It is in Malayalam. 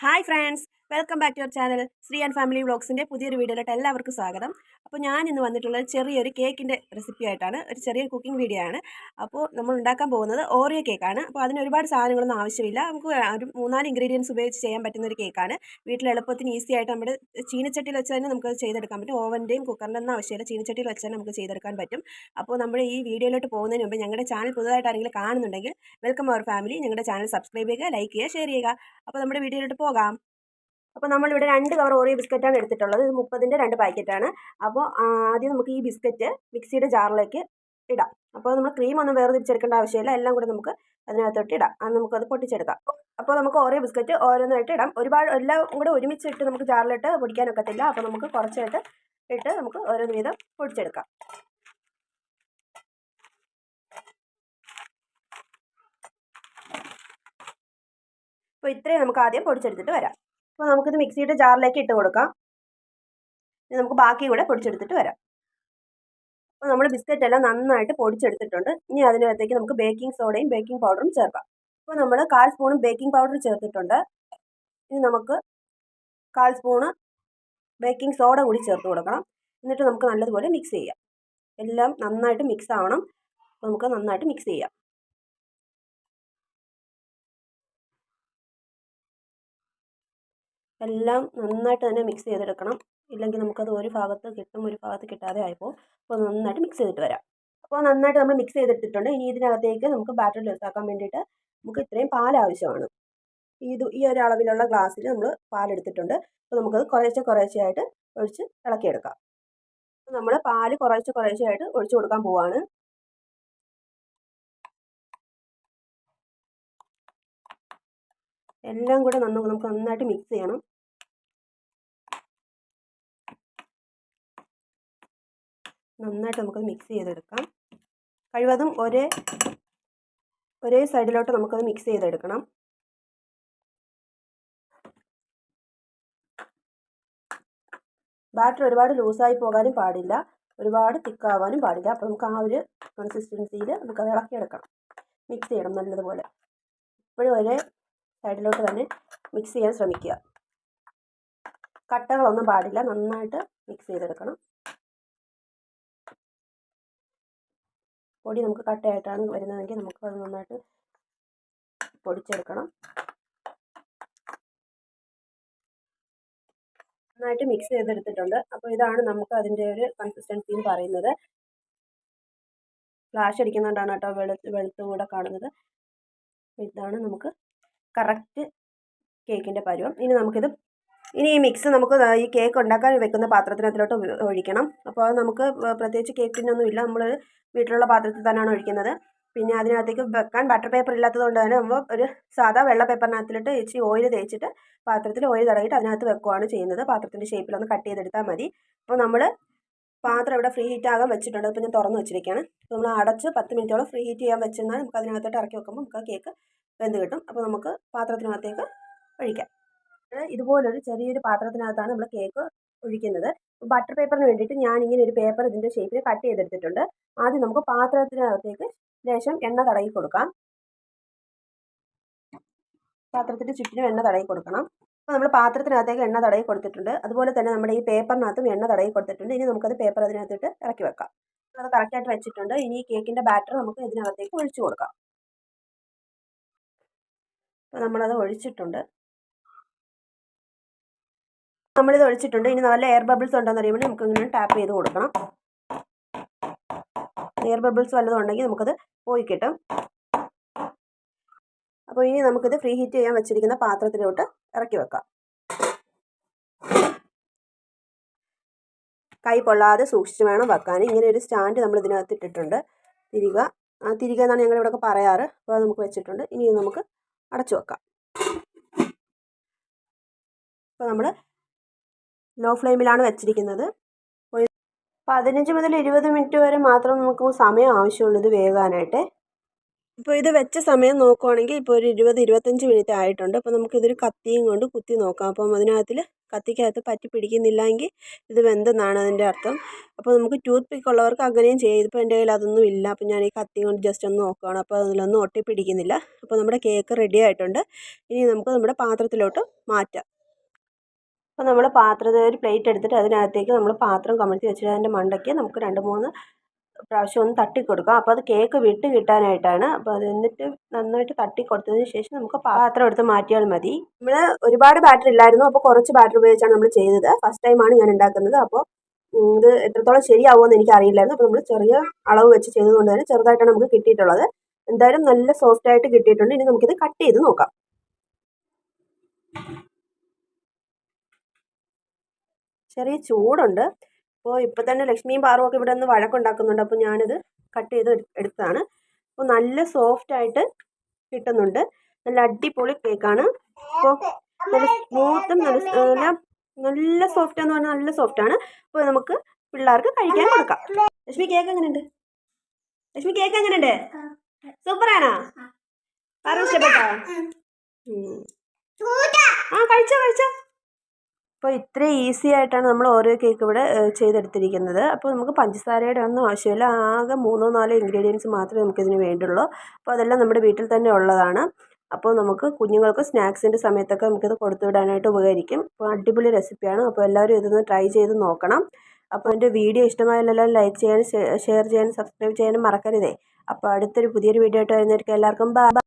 Hi friends welcome back to your channel Shri and family വ്ളോഗ്സിന്റെ പുതിയൊരു വീഡിയോയിലോട്ട് എല്ലാവർക്കും സ്വാഗതം. അപ്പോൾ ഞാൻ ഇന്ന് വന്നിട്ടുള്ളത് ചെറിയൊരു കേക്കിന്റെ റെസിപ്പി ആയിട്ടാണ് ഒരു ചെറിയൊരു കുക്കിംഗ് വീഡിയോ ആണ്. അപ്പോൾ നമ്മൾ ഉണ്ടാക്കാൻ പോകുന്നത് ഓറിയോ കേക്കാണ് അപ്പോൾ അതിന് ഒരുപാട് സാധനങ്ങളൊന്നും ആവശ്യമില്ല. നമുക്ക് ഒരു മൂന്നാൽ ഇൻഗ്രീഡിയൻസ് ഉപയോഗിച്ച് ചെയ്യാൻ പറ്റുന്ന ഒരു കേക്കാണ് വീട്ടിൽ എളുപ്പത്തിന് ഈസി ആയിട്ട് നമ്മുടെ ചീനച്ചട്ടിയിൽ വെച്ച് തന്നെ നമുക്ക് ചെയ്തെടുക്കാൻ പറ്റും. ഓവന്റെയും കുക്കറിന്റെ ഒന്നും ആവശ്യമില്ല. ചീനച്ചട്ടിയിൽ വെച്ച് തന്നെ നമുക്ക് ചെയ്തെടുക്കാൻ പറ്റും. അപ്പോൾ നമ്മുടെ ഈ വീഡിയോയിലോട്ട് പോകുന്നതിന് മുമ്പ് ഞങ്ങളുടെ ചാനൽ പുതുതായിട്ട് ആരെങ്കിലും കാണുന്നുണ്ടെങ്കിൽ വെൽക്കം അവർ ഫാമിലി ഞങ്ങളുടെ ചാനൽ സബ്സ്ക്രൈബ് ചെയ്യുക ലൈക്ക് ചെയ്യുക ഷെയർ ചെയ്യുക. അപ്പോൾ നമ്മുടെ വീഡിയോയിലോട്ട് പോകാം. അപ്പോൾ നമ്മളിവിടെ രണ്ട് കവർ ഓറിയോ ബിസ്ക്കറ്റാണ് എടുത്തിട്ടുള്ളത്. ഇത് മുപ്പതിന്റെ രണ്ട് പാക്കറ്റാണ് അപ്പോൾ ആദ്യം നമുക്ക് ഈ ബിസ്ക്കറ്റ് മിക്സിയുടെ ജാറിലേക്ക് ഇടാം. അപ്പോൾ നമ്മൾ ക്രീം ഒന്നും വേറെ തിരിച്ചെടുക്കേണ്ട ആവശ്യമില്ല. എല്ലാം കൂടെ നമുക്ക് അതിനകത്തോട്ട് ഇടാം. അത് നമുക്കത് പൊട്ടിച്ചെടുക്കാം. അപ്പോൾ നമുക്ക് ഓറിയോ ബിസ്ക്കറ്റ് ഓരോന്നായിട്ട് ഇടാം. ഒരുപാട് എല്ലാം കൂടെ ഒരുമിച്ചിട്ട് നമുക്ക് ജാറിലിട്ട് പൊടിക്കാനൊക്കത്തില്ല അപ്പോൾ നമുക്ക് കുറച്ചായിട്ട് ഇട്ട് നമുക്ക് ഓരോന്ന് വീതം പൊടിച്ചെടുക്കാം. അപ്പോൾ ഇത്രയും നമുക്ക് ആദ്യം പൊടിച്ചെടുത്തിട്ട് വരാം. അപ്പോൾ നമുക്കിത് മിക്സിയുടെ ജാറിലേക്ക് ഇട്ട് കൊടുക്കാം. ഇനി നമുക്ക് ബാക്കി കൂടെ പൊടിച്ചെടുത്തിട്ട് വരാം. അപ്പോൾ നമ്മൾ ബിസ്ക്കറ്റ് എല്ലാം നന്നായിട്ട് പൊടിച്ചെടുത്തിട്ടുണ്ട്. ഇനി അതിനകത്തേക്ക് നമുക്ക് ബേക്കിംഗ് സോഡയും ബേക്കിംഗ് പൗഡറും ചേർക്കാം. അപ്പോൾ നമ്മൾ കാൽ സ്പൂണും ബേക്കിംഗ് പൗഡർ ചേർത്തിട്ടുണ്ട്. ഇനി നമുക്ക് കാൽ സ്പൂണ് ബേക്കിംഗ് സോഡ കൂടി ചേർത്ത് കൊടുക്കണം. എന്നിട്ട് നമുക്ക് നല്ലതുപോലെ മിക്സ് ചെയ്യാം. എല്ലാം നന്നായിട്ട് മിക്സ് ആവണം. നമുക്ക് നന്നായിട്ട് മിക്സ് ചെയ്യാം. എല്ലാം നന്നായിട്ട് തന്നെ മിക്സ് ചെയ്തെടുക്കണം. ഇല്ലെങ്കിൽ നമുക്കത് ഒരു ഭാഗത്ത് കിട്ടും ഒരു ഭാഗത്ത് കിട്ടാതെ ആയിപ്പോൾ അപ്പോൾ നന്നായിട്ട് മിക്സ് ചെയ്തിട്ട് വരാം. അപ്പോൾ നന്നായിട്ട് നമ്മൾ മിക്സ് ചെയ്തെടുത്തിട്ടുണ്ട്. ഇനി ഇതിനകത്തേക്ക് നമുക്ക് ബാറ്റർ ലൂസാക്കാൻ വേണ്ടിയിട്ട് നമുക്ക് ഇത്രയും പാൽ ആവശ്യമാണ്. ഇത് ഈ ഒരു അളവിലുള്ള ഗ്ലാസ്സിൽ നമ്മൾ പാലെടുത്തിട്ടുണ്ട് അപ്പോൾ നമുക്കത് കുറേശ്ശെ കുറേശ്ശെയായിട്ട് ഒഴിച്ച് ഇളക്കിയെടുക്കാം. നമ്മൾ പാൽ കുറേശ്ശെ കുറേശ്ശെയായിട്ട് ഒഴിച്ച് കൊടുക്കാൻ പോവാണ്. എല്ലാം കൂടെ നന്ന നമുക്ക് നന്നായിട്ട് മിക്സ് ചെയ്യണം. നന്നായിട്ട് നമുക്കത് മിക്സ് ചെയ്തെടുക്കാം. കഴിവതും ഒരേ ഒരേ സൈഡിലോട്ട് നമുക്കത് മിക്സ് ചെയ്തെടുക്കണം. ബാറ്റർ ഒരുപാട് ലൂസായി പോകാനും പാടില്ല. ഒരുപാട് തിക്കാവാനും പാടില്ല. അപ്പോൾ നമുക്ക് ആ ഒരു കൺസിസ്റ്റൻസിയിൽ നമുക്കത് ഇളക്കിയെടുക്കണം. മിക്സ് ചെയ്യണം നല്ലതുപോലെ. ഇപ്പോഴും ഒരേ സൈഡിലോട്ട് തന്നെ മിക്സ് ചെയ്യാൻ ശ്രമിക്കുക. കട്ടകളൊന്നും പാടില്ല നന്നായിട്ട് മിക്സ് ചെയ്തെടുക്കണം. പൊടി നമുക്ക് കട്ടയായിട്ടാണ് വരുന്നതെങ്കിൽ നമുക്ക് അത് നന്നായിട്ട് പൊടിച്ചെടുക്കണം. നന്നായിട്ട് മിക്സ് ചെയ്തെടുത്തിട്ടുണ്ട്. അപ്പോൾ ഇതാണ് നമുക്ക് അതിന്റെ ഒരു കൺസിസ്റ്റൻസി എന്ന് പറയുന്നത്. ഫ്ലാഷ് അടിക്കുന്നതുകൊണ്ടാണ് കേട്ടോ വെളുത്ത് വെളുത്തുകൂടെ കാണുന്നത്. ഇതാണ് നമുക്ക് കറക്റ്റ് കേക്കിന്റെ പരുവം. ഇനി നമുക്കിത് ഇനി ഈ മിക്സ് നമുക്ക് ഈ കേക്ക് ഉണ്ടാക്കാൻ വെക്കുന്ന പാത്രത്തിനകത്തിലോട്ട് ഒഴിക്കണം. അപ്പോൾ നമുക്ക് പ്രത്യേകിച്ച് കേക്കിനൊന്നുമില്ല നമ്മൾ വീട്ടിലുള്ള പാത്രത്തിൽ തന്നെയാണ് ഒഴിക്കുന്നത്. പിന്നെ അതിനകത്തേക്ക് വെക്കാൻ ബട്ടർ പേപ്പർ ഇല്ലാത്തത് കൊണ്ട് തന്നെ നമ്മൾ ഒരു സാധാ വെള്ള പേപ്പറിനകത്തിലിട്ട് ഇച്ചിരി ഓയിൽ തേച്ചിട്ട് പാത്രത്തിൽ ഓയിൽ തടയിട്ട് അതിനകത്ത് വെക്കുകയാണ് ചെയ്യുന്നത്. പാത്രത്തിന്റെ ഷേപ്പിലൊന്ന് കട്ട് ചെയ്തെടുത്താൽ മതി. അപ്പോൾ നമ്മൾ പാത്രം ഇവിടെ ഫ്രീ ഹീറ്റ് ആകാൻ വെച്ചിട്ടുണ്ട്. അപ്പോൾ ഞാൻ തുറന്ന് വെച്ചിരിക്കുകയാണ്. അപ്പോൾ നമ്മൾ അടച്ച് പത്ത് മിനിറ്റോളം ഫ്രീ ഹീറ്റ് ചെയ്യാൻ വെച്ചെന്നാൽ നമുക്ക് അതിനകത്തോട്ട് ഇറക്കി വെക്കുമ്പോൾ നമുക്ക് ആ കേക്ക് വെന്ത് കിട്ടും. അപ്പോൾ നമുക്ക് പാത്രത്തിനകത്തേക്ക് ഒഴിക്കാം. ഇതുപോലൊരു ചെറിയൊരു പാത്രത്തിനകത്താണ് നമ്മൾ കേക്ക് ഒഴിക്കുന്നത്. ബട്ടർ പേപ്പറിന് വേണ്ടിയിട്ട് ഞാൻ ഇങ്ങനെ ഒരു പേപ്പർ ഇതിന്റെ ഷേപ്പിൽ കട്ട് ചെയ്തെടുത്തിട്ടുണ്ട്. ആദ്യം നമുക്ക് പാത്രത്തിനകത്തേക്ക് ലേശം എണ്ണ തടയി കൊടുക്കാം. പാത്രത്തിന്റെ ചുറ്റിനും എണ്ണ തടയി കൊടുക്കണം. അപ്പോൾ നമ്മൾ പാത്രത്തിനകത്തേക്ക് എണ്ണ തടയി കൊടുത്തിട്ടുണ്ട്. അതുപോലെ തന്നെ നമ്മുടെ ഈ പേപ്പറിനകത്തും എണ്ണ തടയി കൊടുത്തിട്ടുണ്ട്. ഇനി നമുക്കത് പേപ്പർ അതിനകത്തിട്ട് ഇറക്കി വെക്കാം. അത് കറക്റ്റായിട്ട് വെച്ചിട്ടുണ്ട്. ഇനി ഈ കേക്കിന്റെ ബാറ്റർ നമുക്ക് ഇതിനകത്തേക്ക് ഒഴിച്ചു കൊടുക്കാം. അപ്പോൾ നമ്മളത് ഒഴിച്ചിട്ടുണ്ട്. നമ്മളിത് ഒഴിച്ചിട്ടുണ്ട്. ഇനി നല്ല എയർ ബബിൾസ് ഉണ്ടെന്ന് അറിയുമ്പോൾ നമുക്ക് ഇങ്ങനെ ടാപ്പ് ചെയ്ത് കൊടുക്കണം. എയർ ബബിൾസ് വല്ലതും ഉണ്ടെങ്കിൽ നമുക്കത് പോയി കിട്ടും. അപ്പോൾ ഇനി നമുക്കിത് ഫ്രീ ഹീറ്റ് ചെയ്യാൻ വെച്ചിരിക്കുന്ന പാത്രത്തിലോട്ട് ഇറക്കി വെക്കാം. കൈ പൊള്ളാതെ സൂക്ഷിച്ച് വേണം വെക്കാൻ. ഇങ്ങനെ ഒരു സ്റ്റാൻഡ് നമ്മൾ ഇതിനകത്ത് ഇട്ടിട്ടുണ്ട്. തിരിക. തിരിക എന്നാണ് ഞങ്ങൾ ഇവിടെയൊക്കെ പറയാറ്. അപ്പോൾ അത് നമുക്ക് വെച്ചിട്ടുണ്ട്. ഇനി നമുക്ക് അടച്ചു വെക്കാം. അപ്പോൾ നമ്മൾ ലോ ഫ്ലെയിമിലാണ് വെച്ചിരിക്കുന്നത്. പതിനഞ്ച് മുതൽ ഇരുപത് മിനിറ്റ് വരെ മാത്രം നമുക്ക് സമയം ആവശ്യമുള്ളൂ ഇത് വേകാനായിട്ട്. ഇപ്പോൾ ഇത് വെച്ച സമയം നോക്കുവാണെങ്കിൽ ഇപ്പോൾ ഒരു ഇരുപത് ഇരുപത്തഞ്ച് മിനിറ്റ് ആയിട്ടുണ്ട്. അപ്പോൾ നമുക്കിതൊരു കത്തിയും കൊണ്ട് കുത്തി നോക്കാം. അപ്പം അതിനകത്തിൽ കത്തിക്കകത്ത് പറ്റി പിടിക്കുന്നില്ലെങ്കിൽ ഇത് വെന്തെന്നാണ് അതിന്റെ അർത്ഥം. അപ്പോൾ നമുക്ക് ടൂത്ത് പിക്ക് ഉള്ളവർക്ക് അങ്ങനെയും ചെയ്യാം. ഇതിപ്പോൾ എന്റെ കയ്യിൽ അതൊന്നും ഇല്ല. അപ്പോൾ ഞാൻ ഈ കത്തി കൊണ്ട് ജസ്റ്റ് ഒന്ന് നോക്കുകയാണ് അപ്പോൾ അതിലൊന്നും ഒട്ടി പിടിക്കുന്നില്ല. അപ്പോൾ നമ്മുടെ കേക്ക് റെഡി ആയിട്ടുണ്ട്. ഇനി നമുക്ക് നമ്മുടെ പാത്രത്തിലോട്ട് മാറ്റാം. അപ്പോൾ നമ്മൾ പാത്രത്തിൽ ഒരു പ്ലേറ്റ് എടുത്തിട്ട് അതിനകത്തേക്ക് നമ്മൾ പാത്രം കമഴ്ത്തി വെച്ചിട്ട് അതിന്റെ മണ്ടയ്ക്ക് നമുക്ക് രണ്ട് മൂന്ന് പ്രാവശ്യം ഒന്ന് തട്ടി കൊടുക്കാം അപ്പോൾ അത് കേക്ക് വിട്ട് കിട്ടാനായിട്ടാണ്. അപ്പോൾ അത് എന്നിട്ട് നന്നായിട്ട് തട്ടി കൊടുത്തതിന് ശേഷം നമുക്ക് പാത്രം എടുത്ത് മാറ്റിയാൽ മതി. നമ്മൾ ഒരുപാട് ബാറ്റർ ഇല്ലായിരുന്നു. അപ്പോൾ കുറച്ച് ബാറ്റർ ഉപയോഗിച്ചാണ് നമ്മൾ ചെയ്തത്. ഫസ്റ്റ് ടൈമാണ് ഞാൻ ഉണ്ടാക്കുന്നത്. അപ്പോൾ ഇത് എത്രത്തോളം ശരിയാവുമെന്ന് എനിക്ക് അറിയില്ലായിരുന്നു അപ്പോൾ നമ്മൾ ചെറിയ അളവ് വെച്ച് ചെയ്തതുകൊണ്ട് തന്നെ ചെറുതായിട്ടാണ് നമുക്ക് കിട്ടിയിട്ടുള്ളത്. എന്തായാലും നല്ല സോഫ്റ്റ് ആയിട്ട് കിട്ടിയിട്ടുണ്ട്. ഇനി നമുക്കിത് കട്ട് ചെയ്ത് നോക്കാം. ചെറിയ ചൂടുണ്ട്. അപ്പോൾ ഇപ്പോൾ തന്നെ ലക്ഷ്മിയും പാറുമൊക്കെ ഇവിടെ നിന്ന് വഴക്കുണ്ടാക്കുന്നുണ്ട്. അപ്പോൾ ഞാനിത് കട്ട് ചെയ്ത് എടുത്തതാണ്. അപ്പോൾ നല്ല സോഫ്റ്റ് ആയിട്ട് കിട്ടുന്നുണ്ട്. നല്ല അടിപൊളി കേക്കാണ് അപ്പോൾ നല്ല സ്മൂത്തും നല്ല നല്ല നല്ല സോഫ്റ്റ് എന്ന് പറഞ്ഞാൽ നല്ല സോഫ്റ്റ് ആണ്. അപ്പോൾ നമുക്ക് പിള്ളേർക്ക് കഴിക്കാൻ കൊടുക്കാം. ലക്ഷ്മി കേക്ക് എങ്ങനെയുണ്ട്? ലക്ഷ്മി കേക്ക് എങ്ങനെയുണ്ട്? സൂപ്പറാണോ പാറു ഇഷ്ടപ്പെട്ടോ? ആ കഴിച്ചോ കഴിച്ചോ. അപ്പോൾ ഇത്ര ഈസി ആയിട്ടാണ് നമ്മൾ ഓരോ കേക്ക് ഇവിടെ ചെയ്തെടുത്തിരിക്കുന്നത്. അപ്പോൾ നമുക്ക് പഞ്ചസാരയുടെ ഒന്നും ആവശ്യമില്ല. ആകെ മൂന്നോ നാലോ ഇൻഗ്രീഡിയൻസ് മാത്രമേ നമുക്കിതിന് വേണ്ടുള്ളൂ. അപ്പോൾ അതെല്ലാം നമ്മുടെ വീട്ടിൽ തന്നെ ഉള്ളതാണ്. അപ്പോൾ നമുക്ക് കുഞ്ഞുങ്ങൾക്ക് സ്നാക്സിന്റെ സമയത്തൊക്കെ നമുക്കിത് കൊടുത്തു വിടാനായിട്ട് ഉപകരിക്കും. അപ്പോൾ അടിപൊളി റെസിപ്പിയാണ് അപ്പോൾ എല്ലാവരും ഇതൊന്ന് ട്രൈ ചെയ്ത് നോക്കണം. അപ്പോൾ എന്റെ വീഡിയോ ഇഷ്ടമായാലെല്ലാം ലൈക്ക് ചെയ്യാനും ഷെയർ ചെയ്യാനും സബ്സ്ക്രൈബ് ചെയ്യാനും മറക്കരുതേ. അപ്പോൾ അടുത്തൊരു പുതിയൊരു വീഡിയോ ആയിട്ട് വരുന്നവർക്ക് എല്ലാവർക്കും ബൈ